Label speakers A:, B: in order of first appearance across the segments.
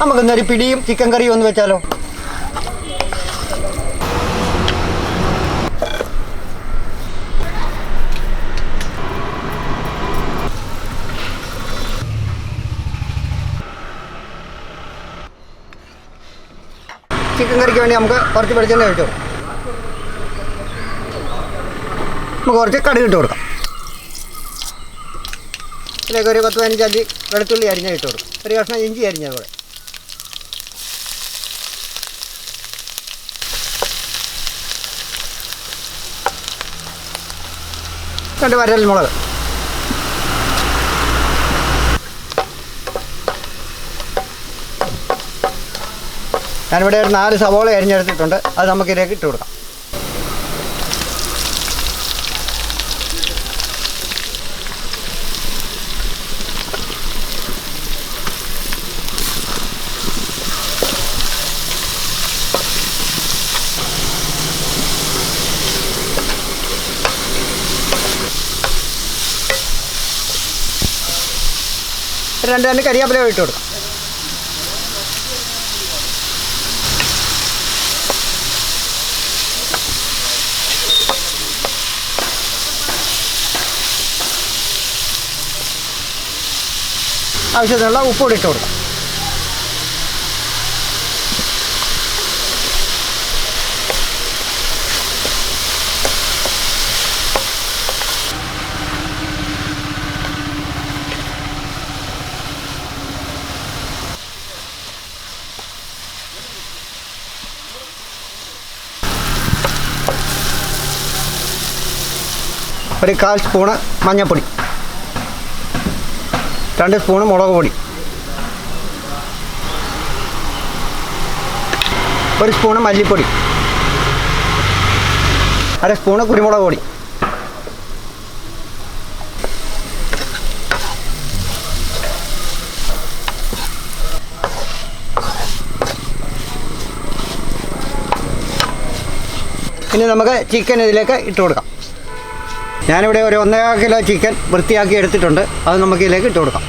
A: നമുക്കൊന്നൊരു പിടിയും ചിക്കൻ കറിയും ഒന്ന് വെച്ചാലോ? ചിക്കൻ കറിക്ക് വേണ്ടി നമുക്ക് കുറച്ച് വെളിച്ചെണ്ണ ഒഴിച്ചു നമുക്ക് കുറച്ച് കടുക് ഇട്ട് കൊടുക്കാം. ഇതിലേക്ക് ഒരു പത്ത് പതിനഞ്ച് അഞ്ച് വെളുത്തുള്ളി അരിഞ്ഞ ഇട്ട് കൊടുക്കും. ഒരു കഷ്ണം ഇഞ്ചി അരിഞ്ഞത് കൂടെ രണ്ട് വരൽ മുളക്. ഞാനിവിടെ ഒരു നാല് സവോള അരിഞ്ഞെടുത്തിട്ടുണ്ട്. അത് നമുക്കിതിലേക്ക് ഇട്ട് കൊടുക്കാം. രണ്ട് രണ്ട് കരിയാപ്പില ഇട്ട് കൊടുക്കാം. ആവശ്യത്തിനുള്ള ഉപ്പ് കൂടി ഇട്ട് കൊടുക്കാം. ഒരു കാൽ സ്പൂണ് മഞ്ഞൾപ്പൊടി. രണ്ട് സ്പൂണ് മുളക് പൊടി. ഒരു സ്പൂണ് മല്ലിപ്പൊടി. അര സ്പൂണ് കുരുമുളക് പൊടി. ഇനി നമുക്ക് ചിക്കൻ ഇതിലേക്ക് ഇട്ട് കൊടുക്കാം. ഞാനിവിടെ ഒരു ഒന്നര കിലോ ചിക്കൻ വൃത്തിയാക്കി എടുത്തിട്ടുണ്ട്. അത് നമുക്ക് ഇതിലേക്ക് ഇട്ട് കൊടുക്കാം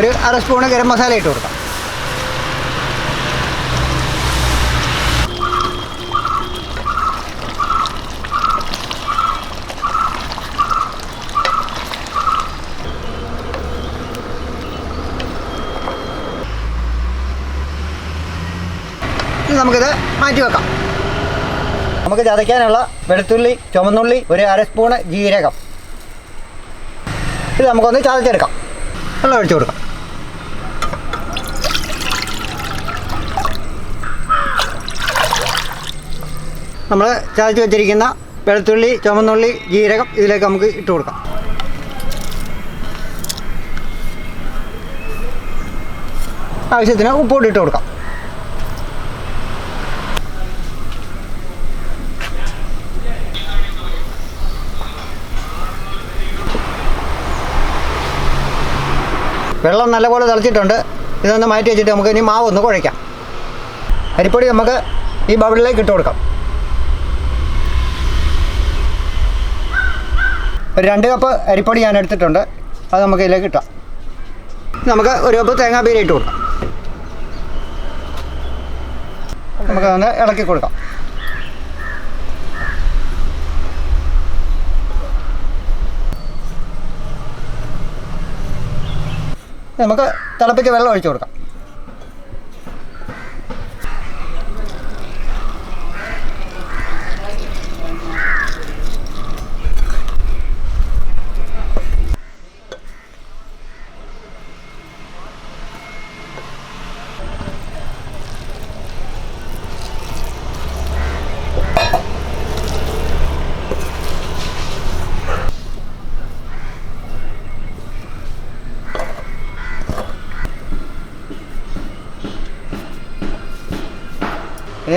A: ഒരു അര സ്പൂണ് ഗരം മസാല ഇട്ട് കൊടുക്കാം. നമുക്കിത് മാറ്റി വെക്കാം. നമുക്ക് ചതയ്ക്കാനുള്ള വെളുത്തുള്ളി ചുമന്നുള്ളി ഒരു അര സ്പൂണ് ജീരകം. ഇത് നമുക്കൊന്ന് ചതച്ചെടുക്കാം. വെള്ളം ഒഴിച്ചു കൊടുക്കാം. നമ്മൾ ചതച്ച് വെച്ചിരിക്കുന്ന വെളുത്തുള്ളി ചുമന്നുള്ളി ജീരകം ഇതിലേക്ക് നമുക്ക് ഇട്ട് കൊടുക്കാം. ആവശ്യത്തിന് ഉപ്പുകൂടി ഇട്ട് കൊടുക്കാം. വെള്ളം നല്ലപോലെ തിളച്ചിട്ടുണ്ട്. ഇതൊന്ന് മാറ്റി വെച്ചിട്ട് നമുക്ക് ഇനി മാവ് ഒന്ന് കുഴയ്ക്കാം. അരിപ്പൊടി നമുക്ക് ഈ ബൗളിലേക്ക് ഇട്ട് കൊടുക്കാം. ഒരു രണ്ട് കപ്പ് അരിപ്പൊടി ഞാൻ എടുത്തിട്ടുണ്ട്. അത് നമുക്ക് ഇതിലേക്ക് ഇട്ടാം. നമുക്ക് ഒരു കപ്പ് തേങ്ങാപ്പീര ഇട്ട് കൊടുക്കാം. നമുക്ക് അതൊന്ന് ഇളക്കി കൊടുക്കാം. നമുക്ക് തിളപ്പിക്ക് വെള്ളം ഒഴിച്ചു കൊടുക്കാം.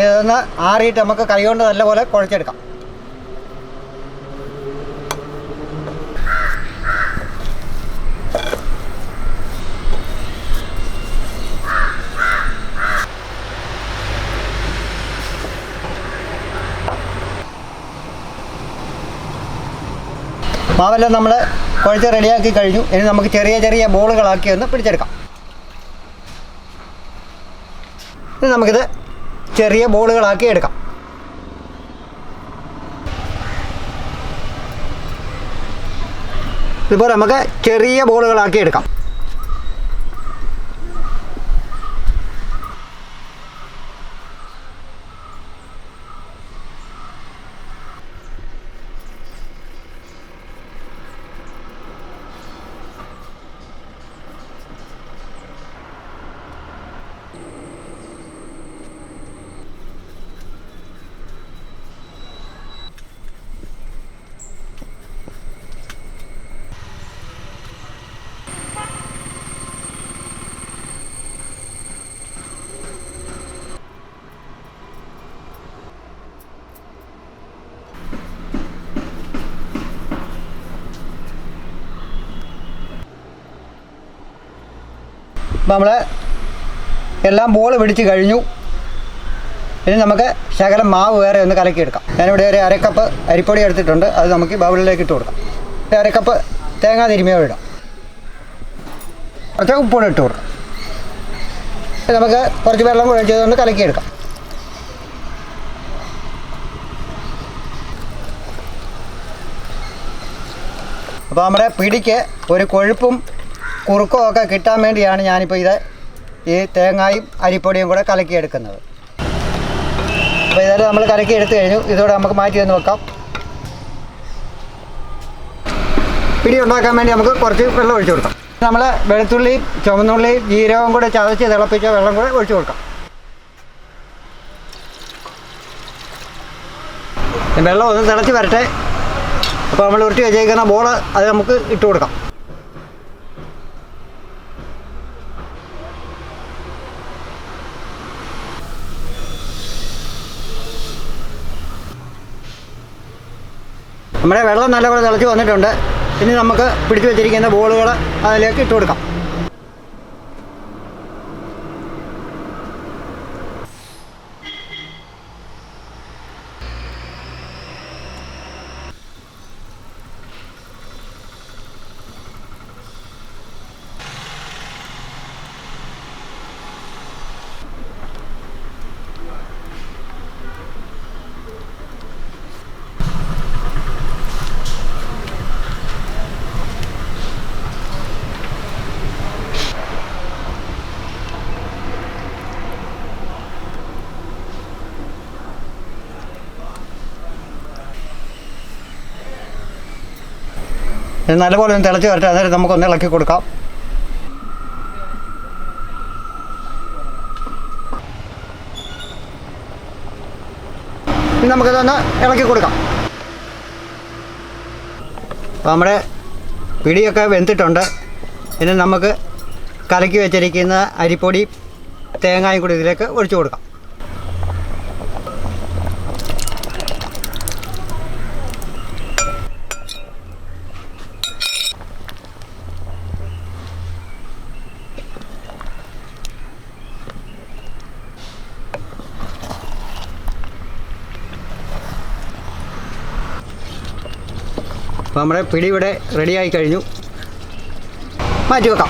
A: ഇതൊന്ന് ആറിയിട്ട് നമുക്ക് കൈ കൊണ്ട് നല്ലപോലെ കുഴച്ചെടുക്കാം. മാവെല്ലാം നമ്മൾ കുഴച്ച് റെഡിയാക്കി കഴിഞ്ഞു. ഇനി നമുക്ക് ചെറിയ ചെറിയ ബോളുകളാക്കി ഒന്ന് പിടിച്ചെടുക്കാം. ഇനി നമുക്കിത് ചെറിയ ബോളുകളാക്കി എടുക്കാം. ഇപ്പോൾ നമുക്ക് ചെറിയ ബോളുകളാക്കി എടുക്കാം. അപ്പോൾ നമ്മൾ എല്ലാം ബോൾ പിടിച്ച് കഴിഞ്ഞു. ഇനി നമുക്ക് ശകലം മാവ് വേറെ ഒന്ന് കലക്കിയെടുക്കാം. ഞാനിവിടെ ഒരു അരക്കപ്പ് അരിപ്പൊടി എടുത്തിട്ടുണ്ട്. അത് നമുക്ക് ബൗളിലേക്ക് ഇട്ട് കൊടുക്കാം. ഒരു അരക്കപ്പ് തേങ്ങാ തിരുമിയോ ഇടാം. കുറച്ച് ഉപ്പൂടെ ഇട്ട് കൊടുക്കാം. നമുക്ക് കുറച്ച് വെള്ളം കൂടെ ചെയ്തുകൊണ്ട് കലക്കിയെടുക്കാം. അപ്പോൾ നമ്മുടെ പിടിക്ക് ഒരു കൊഴുപ്പും കുറുക്കും ഒക്കെ കിട്ടാൻ വേണ്ടിയാണ് ഞാനിപ്പോൾ ഇത് ഈ തേങ്ങായും അരിപ്പൊടിയും കൂടെ കലക്കിയെടുക്കുന്നത്. അപ്പോൾ ഇതെല്ലാം നമ്മൾ കലക്കി എടുത്തു കഴിഞ്ഞു. ഇതോടെ നമുക്ക് മാറ്റി തന്നു വെക്കാം. പിടി ഉണ്ടാക്കാൻ വേണ്ടി നമുക്ക് കുറച്ച് വെള്ളം ഒഴിച്ചു കൊടുക്കാം. നമ്മൾ വെളുത്തുള്ളി ചുവന്നുള്ളി ജീരകം കൂടെ ചതച്ച് തിളപ്പിച്ച വെള്ളം കൂടെ ഒഴിച്ചു കൊടുക്കാം. വെള്ളം ഒന്ന് തിളച്ച് വരട്ടെ. അപ്പോൾ നമ്മൾ ഉരുട്ടി വെച്ചേക്കുന്ന ബോൾ അത് നമുക്ക് ഇട്ട് കൊടുക്കാം. നമ്മുടെ വെള്ളം നല്ലപോലെ തിളച്ച് വന്നിട്ടുണ്ട്. ഇനി നമുക്ക് പിടിച്ചു വെച്ചിരിക്കുന്ന ബോളുകൾ അതിലേക്ക് ഇട്ട് കൊടുക്കാം നല്ലപോലെ ഒന്ന് തിളച്ച് വരട്ടെ അന്നേരം നമുക്കൊന്ന് ഇളക്കി കൊടുക്കാം. നമുക്കിതൊന്ന് ഇളക്കി കൊടുക്കാം. നമ്മുടെ പിടിയൊക്കെ വെന്തിട്ടുണ്ട്. ഇനി നമുക്ക് കലക്കി വെച്ചിരിക്കുന്ന അരിപ്പൊടി തേങ്ങായും കൂടി ഇതിലേക്ക് ഒഴിച്ചു കൊടുക്കാം. അപ്പോൾ നമ്മുടെ പിടി ഇവിടെ റെഡിയായി കഴിഞ്ഞു. മാറ്റി വെക്കാം.